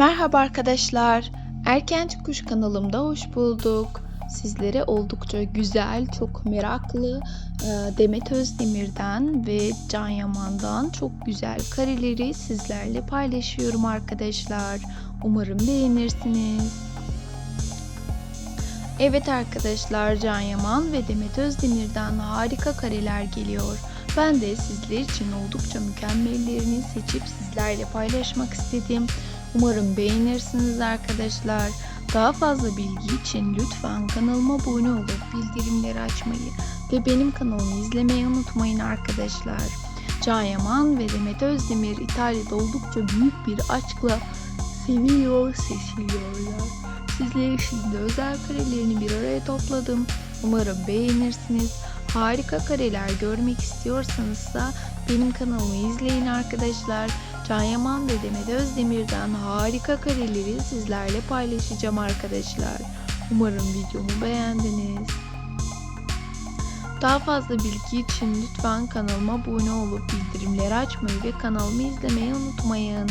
Merhaba arkadaşlar. Erkenci Kuş kanalımda hoş bulduk. Sizlere oldukça güzel, çok meraklı e, Demet Özdemir'den ve Can Yaman'dan çok güzel kareleri sizlerle paylaşıyorum arkadaşlar. Umarım beğenirsiniz. Evet arkadaşlar Can Yaman ve Demet Özdemir'den harika kareler geliyor. Ben de sizler için oldukça mükemmellerini seçip sizlerle paylaşmak istedim. Umarım beğenirsiniz arkadaşlar. Daha fazla bilgi için lütfen kanalıma abone olup bildirimleri açmayı ve benim kanalımı izlemeyi unutmayın arkadaşlar. Can ve Demet Özdemir İtalya'da oldukça büyük bir aşkla seviyor, seçiliyorlar. Sizler için de özel karelerini bir araya topladım. Umarım beğenirsiniz. Harika kareler görmek istiyorsanız da benim kanalımı izleyin arkadaşlar. Can Yaman ve Demet Özdemir'den harika kareleri sizlerle paylaşacağım arkadaşlar. Umarım videomu beğendiniz. Daha fazla bilgi için lütfen kanalıma abone olup bildirimleri açmayı ve kanalımı izlemeyi unutmayın.